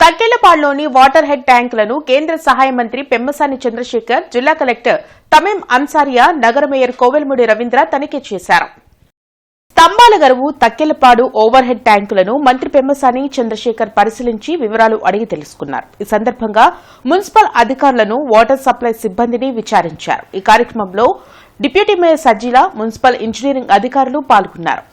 తక్కెలపాడులోని water head ట్యాంకులను కేంద్ర సహాయ మంత్రి పెమ్మసాని చంద్రశేఖర్ జిల్లా కలెక్టర్ తమీం అన్సారియా నగర మేయర్ కోవెల్ముడి రవీంద్ర తనిఖీ చేశారు. స్తంభాల గరువు తక్కెలపాడు ఓవర్ హెడ్ ట్యాంకులను మంత్రి పెమ్మసాని చంద్రశేఖర్ పరిశీలించి వివరాలు అడిగి తెలుసుకున్నారు. ఈ సందర్భంగా మున్సిపల్ అధికారులను వాటర్ సప్లై సిబ్బందిని విచారించారు. ఈ కార్యక్రమంలో deputy mayor Sajjila municipal engineering అధికారులు పాల్గొన్నారు.